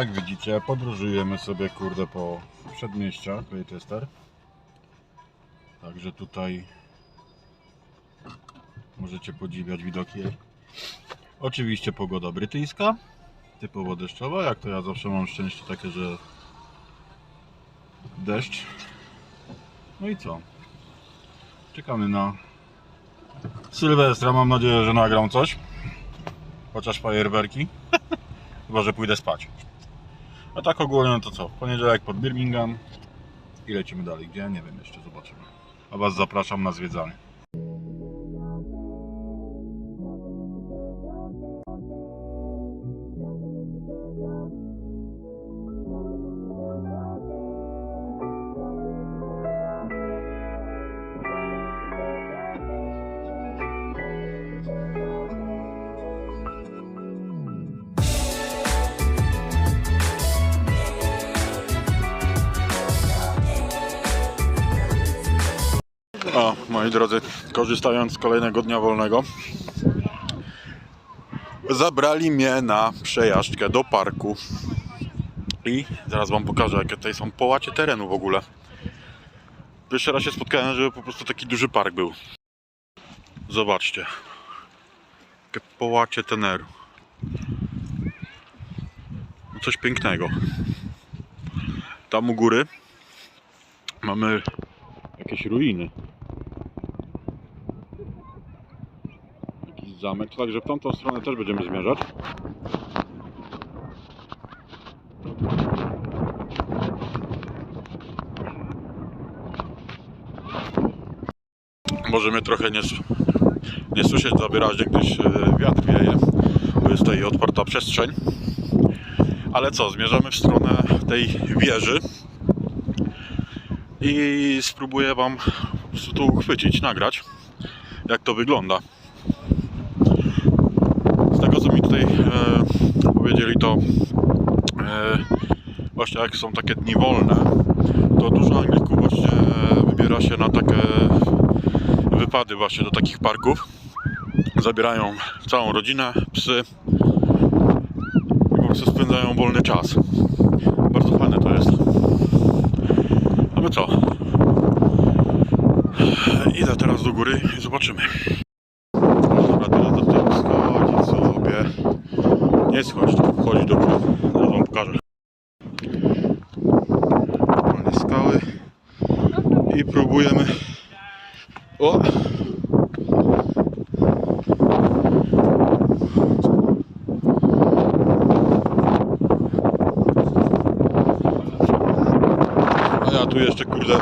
Jak widzicie, podróżujemy sobie kurde po przedmieściach Leicester. Także tutaj możecie podziwiać widoki. Oczywiście pogoda brytyjska, typowo deszczowa, jak to ja zawsze mam szczęście takie, że deszcz. No i co? Czekamy na Sylwestra, mam nadzieję, że nagram coś. Chociaż fajerwerki. Chyba, że pójdę spać. A tak ogólnie no to co? Poniedziałek pod Birmingham i lecimy dalej. Gdzie? Nie wiem, jeszcze zobaczymy. A Was zapraszam na zwiedzanie. Moi drodzy, korzystając z kolejnego dnia wolnego, zabrali mnie na przejażdżkę do parku. I zaraz Wam pokażę, jakie tutaj są połacie terenu w ogóle. Pierwszy raz się spotkałem, żeby po prostu taki duży park był. Zobaczcie. Połacie teneru. No Coś pięknego. Tam u góry mamy jakieś ruiny. Zamek, także w tamtą stronę też będziemy zmierzać. Może mnie trochę nie, nie słyszeć za wyraźnie, gdyż e, wiatr wieje, bo jest tutaj otwarta przestrzeń. Ale co, zmierzamy w stronę tej wieży i spróbuję Wam tu uchwycić, nagrać, jak to wygląda. Z tego co mi tutaj powiedzieli, to e, właśnie jak są takie dni wolne, to dużo Anglików właśnie wybiera się na takie wypady właśnie do takich parków. Zabierają całą rodzinę, psy i po prostu spędzają wolny czas. Bardzo fajne to jest. A my co? Idę teraz do góry i zobaczymy. Dobra, teraz do tego schodzić sobie. Nie schodź, tylko wchodź do góry. Zaraz wam pokażę. Mamy skały. I próbujemy. O! A ja tu jeszcze kurde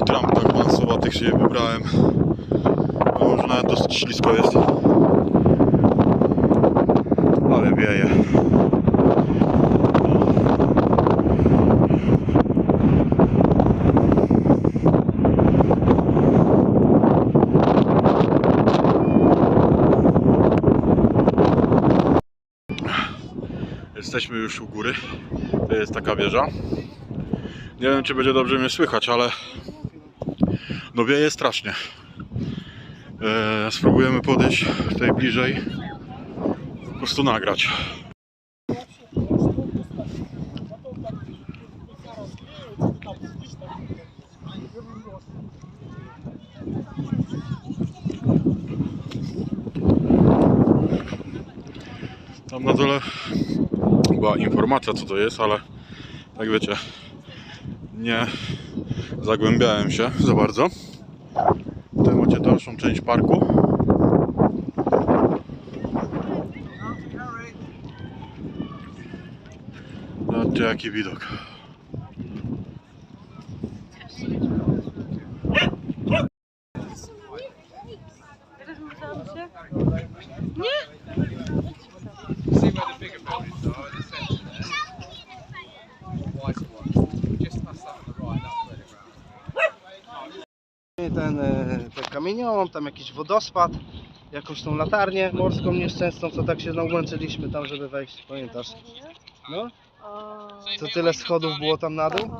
w trampach mansowatych się wybrałem. A może nawet dosyć ślisko jest. Ale wieje. Jesteśmy już u góry. To jest taka wieża. Nie wiem, czy będzie dobrze mnie słychać, ale no wieje strasznie. Eee, spróbujemy podejść tutaj bliżej, po prostu nagrać. Tam na dole była informacja co to jest, ale jak wiecie, nie zagłębiałem się za bardzo. Tutaj macie dalszą część parku. Zobaczcie jaki widok. Ten, e, ten kamieniołom, tam jakiś wodospad, jakąś tą latarnię morską nieszczęsną, co tak się nałączyliśmy tam, żeby wejść, pamiętasz? No, to tyle schodów było tam na dół.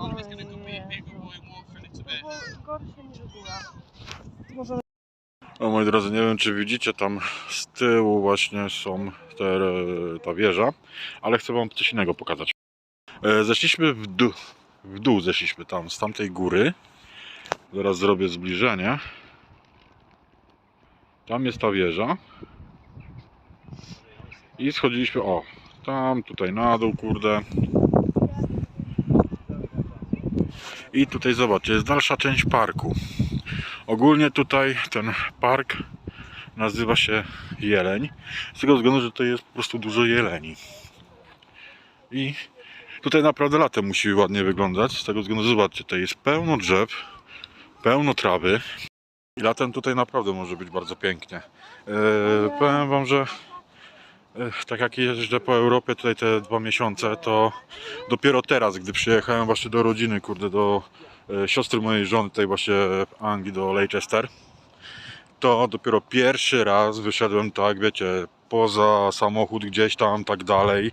O moi drodzy, nie wiem czy widzicie tam z tyłu właśnie są te, ta wieża, ale chcę wam coś innego pokazać. E, Zeszliśmy w dół, w dół zeszliśmy tam, z tamtej góry. Zaraz zrobię zbliżenie. Tam jest ta wieża. I schodziliśmy, o, tam, tutaj na dół, kurde. I tutaj zobaczcie, jest dalsza część parku. Ogólnie tutaj ten park nazywa się Jeleń. Z tego względu, że tutaj jest po prostu dużo jeleni. I tutaj naprawdę latem musi ładnie wyglądać. Z tego względu, że zobaczcie, tutaj jest pełno drzew, pełno trawy. I latem tutaj naprawdę może być bardzo pięknie. Eee, powiem Wam, że e, tak jak jeżdżę po Europie tutaj te dwa miesiące, to dopiero teraz, gdy przyjechałem właśnie do rodziny, kurde, do e, siostry mojej żony, tutaj właśnie w Anglii, do Leicester, to dopiero pierwszy raz wyszedłem tak, wiecie, poza samochód gdzieś tam, tak dalej.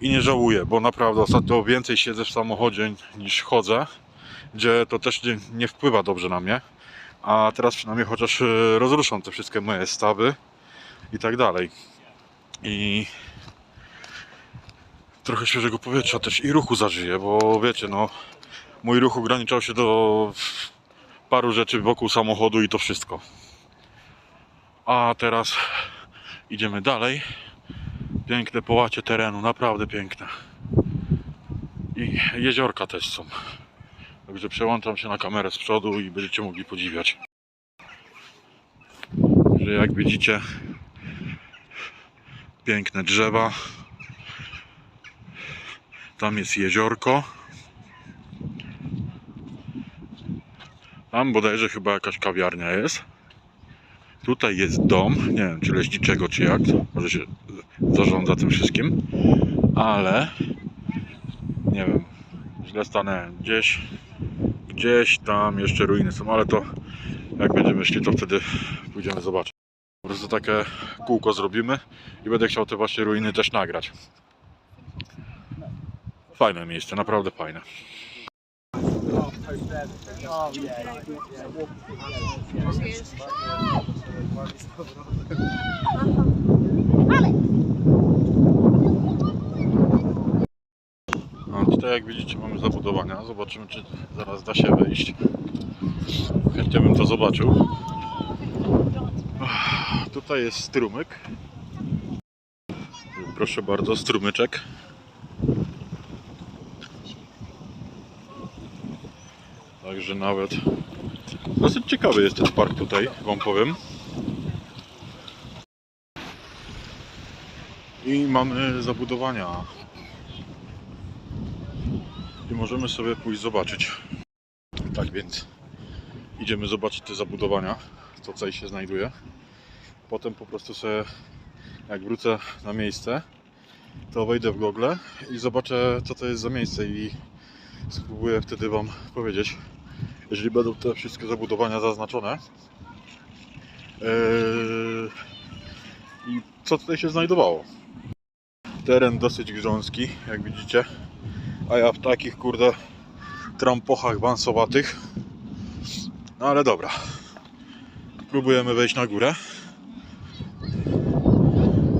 I nie żałuję, bo naprawdę ostatnio więcej siedzę w samochodzie niż chodzę, gdzie to też nie, nie wpływa dobrze na mnie. A teraz przynajmniej chociaż e, rozruszam te wszystkie moje stawy i tak dalej. I trochę świeżego powietrza też i ruchu zażyję, bo wiecie, no mój ruch ograniczał się do paru rzeczy wokół samochodu i to wszystko. A teraz idziemy dalej. Piękne połacie terenu, naprawdę piękne. I jeziorka też są. Także przełączam się na kamerę z przodu i będziecie mogli podziwiać. Że jak widzicie, piękne drzewa. Tam jest jeziorko. Tam bodajże chyba jakaś kawiarnia jest. Tutaj jest dom, nie wiem czy leśniczego czy jak, może się zarządza tym wszystkim, ale nie wiem, źle stanąłem, gdzieś, gdzieś tam jeszcze ruiny są, ale to jak będziemy szli to wtedy pójdziemy zobaczyć. Po prostu takie kółko zrobimy i będę chciał te właśnie ruiny też nagrać. Fajne miejsce, naprawdę fajne. No, tutaj jak widzicie mamy zabudowania. Zobaczymy czy zaraz da się wejść. Chętnie bym to zobaczył. Tutaj jest strumyk. Proszę bardzo, strumyczek. Także nawet dosyć ciekawy jest ten park tutaj, wam powiem. I mamy zabudowania. Możemy sobie pójść zobaczyć. Tak więc idziemy zobaczyć te zabudowania, co tutaj się znajduje. Potem po prostu sobie, jak wrócę na miejsce, to wejdę w Google i zobaczę, co to jest za miejsce i spróbuję wtedy Wam powiedzieć, jeżeli będą te wszystkie zabudowania zaznaczone. Yy, I co tutaj się znajdowało. Teren dosyć grząski, jak widzicie. A ja w takich kurde trampochach wansowatych. No ale dobra. Próbujemy wejść na górę.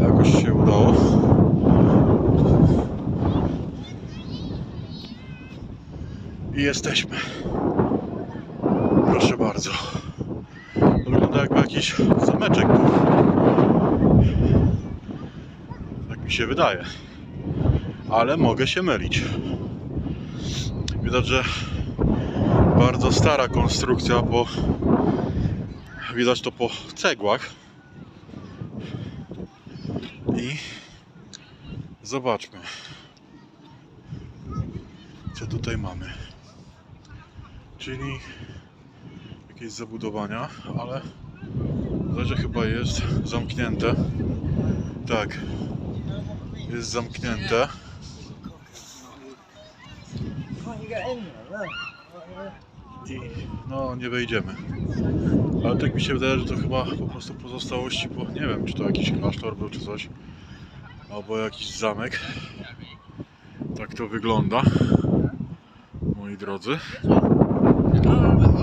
Jakoś się udało. I jesteśmy. Proszę bardzo. Wygląda jakby jakiś zameczek był. Tak mi się wydaje. Ale mogę się mylić. Widać, że bardzo stara konstrukcja, bo widać to po cegłach. I zobaczmy, co tutaj mamy. Czyli jakieś zabudowania, ale że chyba jest zamknięte. Tak, jest zamknięte. I no nie wejdziemy. Ale tak mi się wydaje, że to chyba po prostu pozostałości, bo nie wiem, czy to jakiś klasztor był, czy coś. Albo jakiś zamek. Tak to wygląda. Moi drodzy.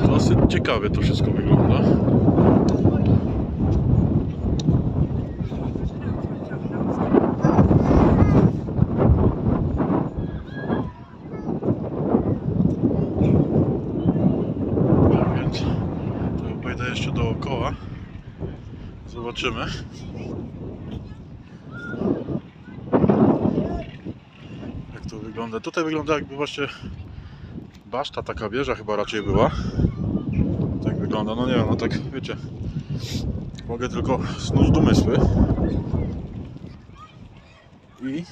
Dosyć ciekawie to wszystko wygląda. Zobaczymy. Jak to wygląda. Tutaj wygląda jakby właśnie baszta, taka wieża chyba raczej była. Tak wygląda. No nie wiem, no tak wiecie. Mogę tylko snuć domysły. I...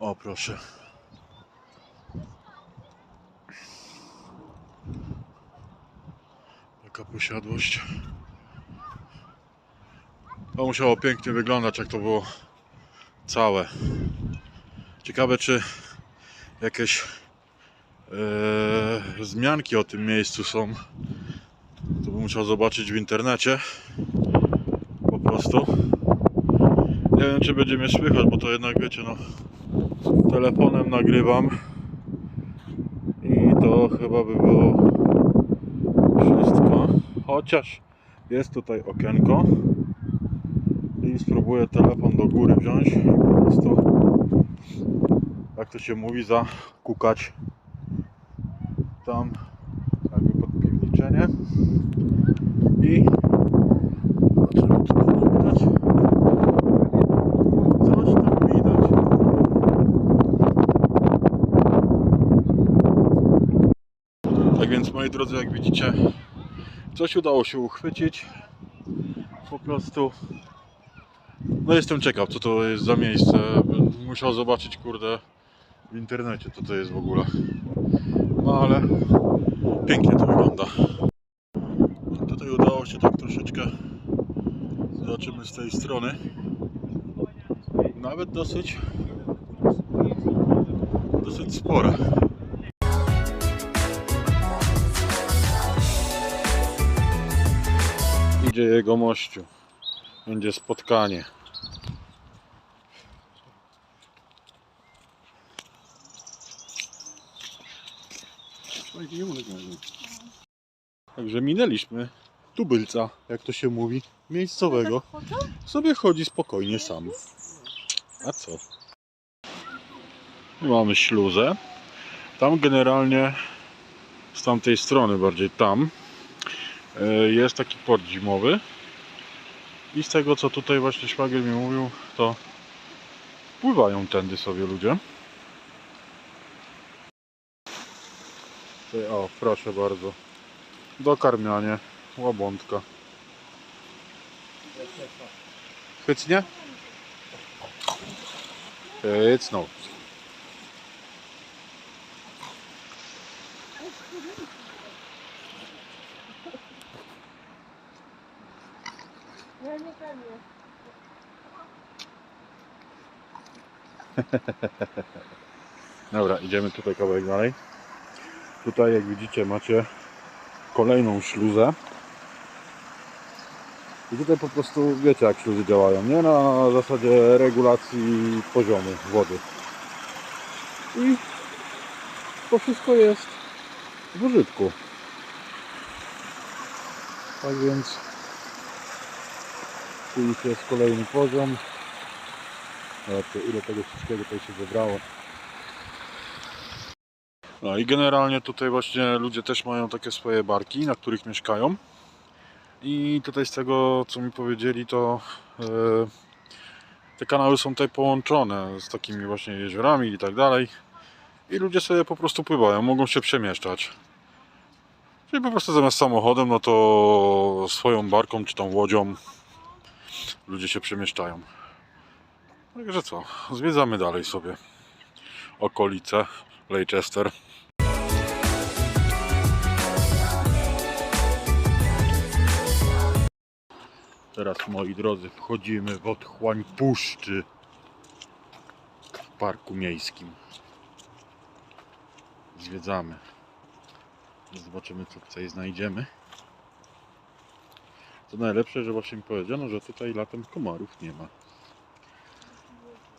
O proszę. Taka posiadłość. To musiało pięknie wyglądać, jak to było całe. Ciekawe, czy jakieś e, wzmianki o tym miejscu są. To bym musiał zobaczyć w internecie. Po prostu. Nie wiem, czy będzie mnie słychać, bo to jednak wiecie, no. Telefonem nagrywam. I to chyba by było. Chociaż jest tutaj okienko. I spróbuję telefon do góry wziąć po prostu jak to się mówi zakukać tam jakby pod piwniczenie i zobaczymy czy to widać widać tak więc moi drodzy jak widzicie coś udało się uchwycić. Po prostu no jestem ciekaw co to jest za miejsce. Bym musiał zobaczyć kurde w internecie co to jest w ogóle. No ale pięknie to wygląda. Tutaj udało się tak troszeczkę zobaczymy z tej strony. Nawet dosyć dosyć spore idzie jego mościu będzie spotkanie Także minęliśmy tubylca, jak to się mówi, miejscowego. Sobie chodzi spokojnie sam. A co? Mamy śluzę. Tam generalnie z tamtej strony, bardziej tam, jest taki port zimowy. I z tego co tutaj właśnie szwagier mi mówił, to pływają tędy sobie ludzie. O, proszę bardzo. Dokarmianie, łabątka. Chycnie? Hycnął. Dobra, idziemy tutaj kawałek dalej. Tutaj jak widzicie macie kolejną śluzę. I tutaj po prostu wiecie jak śluzy działają, nie? Na zasadzie regulacji poziomu wody. I to wszystko jest w użytku. Tak więc tu już jest kolejny poziom. Zobaczcie ile tego wszystkiego tutaj się zebrało. No i generalnie tutaj właśnie ludzie też mają takie swoje barki, na których mieszkają. I tutaj z tego co mi powiedzieli to e, te kanały są tutaj połączone z takimi właśnie jeziorami i tak dalej. I ludzie sobie po prostu pływają, mogą się przemieszczać. Czyli po prostu zamiast samochodem, no to swoją barką czy tą łodzią ludzie się przemieszczają. Także co, zwiedzamy dalej sobie okolice Leicester. Teraz moi drodzy wchodzimy w otchłań puszczy w parku miejskim. Zwiedzamy. Zobaczymy co tutaj znajdziemy. Co najlepsze, że właśnie mi powiedziano, że tutaj latem komarów nie ma.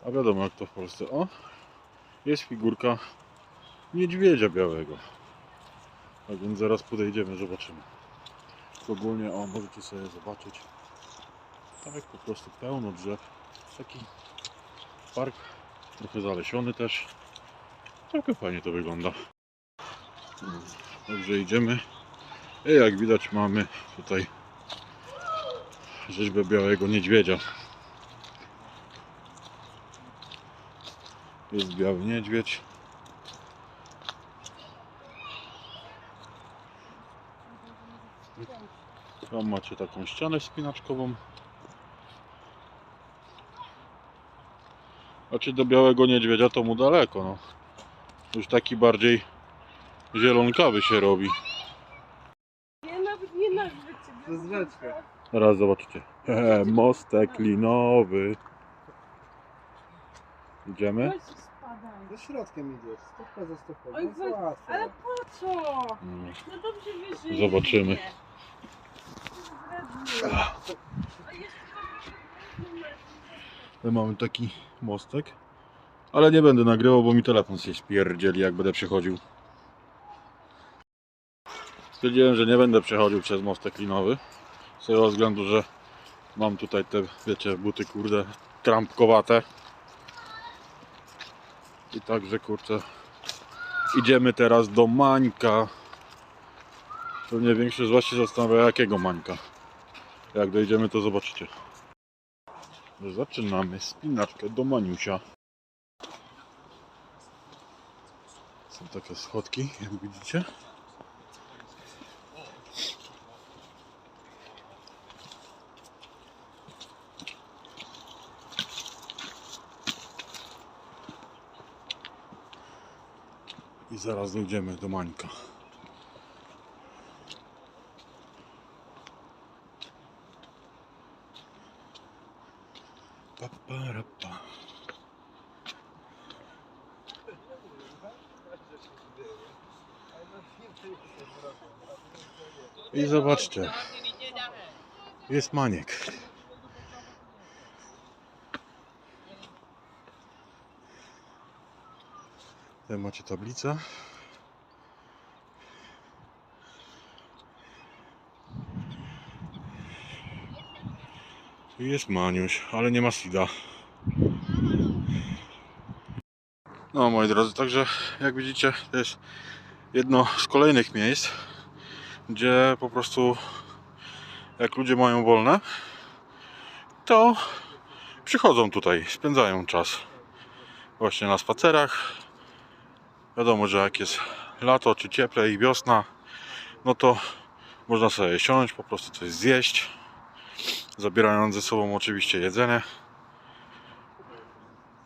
A wiadomo jak to w Polsce. O, jest figurka niedźwiedzia białego. Tak więc zaraz podejdziemy, zobaczymy. Ogólnie, o, możecie sobie zobaczyć. Tak po prostu pełno drzew. Taki park, trochę zalesiony też. Całkiem fajnie to wygląda. Dobrze, idziemy. I jak widać mamy tutaj rzeźbę białego niedźwiedzia. Jest biały niedźwiedź. Tam macie taką ścianę wspinaczkową. A czy do białego niedźwiedzia to mu daleko, no. Już taki bardziej zielonkawy się robi. Jest rzeczka. Teraz zobaczycie. Hehe, Mostek linowy. Idziemy? Spadaj. Ze środkiem idziesz, stopka za stopką. Oj, Jest weź- łatwo. Ale po co? Mm. No dobrze wiesz, że Zobaczymy. A jeszcze tam Tu mamy taki mostek. Ale nie będę nagrywał, bo mi telefon się spierdzieli, jak będę przechodził. Stwierdziłem, że nie będę przechodził przez mostek linowy. Z tego względu, że mam tutaj te, wiecie, buty kurde trampkowate. I także kurczę, idziemy teraz do Mańka. Pewnie większość z Was się zastanawia, jakiego Mańka. Jak dojdziemy, to zobaczycie. Zaczynamy spinaczkę do Maniusia. Są takie schodki, jak widzicie. Zaraz dojdziemy do Mańka. Pa, pa. I zobaczcie. Jest maniek. Macie tablicę. Tu jest Maniuś, ale nie ma Sida. No moi drodzy, także jak widzicie to jest jedno z kolejnych miejsc, gdzie po prostu jak ludzie mają wolne, to przychodzą tutaj, spędzają czas właśnie na spacerach. Wiadomo, że jak jest lato, czy cieplej i wiosna, no to można sobie siąść, po prostu coś zjeść, zabierając ze sobą oczywiście jedzenie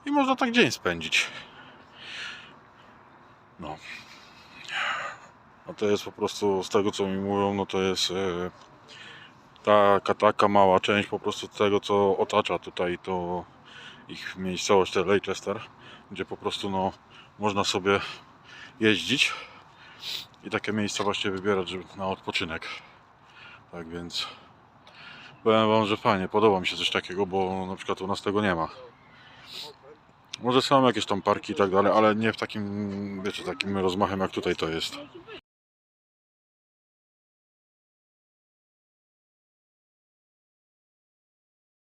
i można tak dzień spędzić. No. A to jest po prostu z tego co mi mówią, no to jest e, taka taka mała część po prostu tego co otacza tutaj to ich miejscowość, te Leicester, gdzie po prostu no można sobie jeździć i takie miejsca właśnie wybierać żeby, na odpoczynek. Tak więc powiem wam, że fajnie, podoba mi się coś takiego, bo na przykład u nas tego nie ma. Może są jakieś tam parki i tak dalej, ale nie w takim, wiecie, takim rozmachem jak tutaj to jest.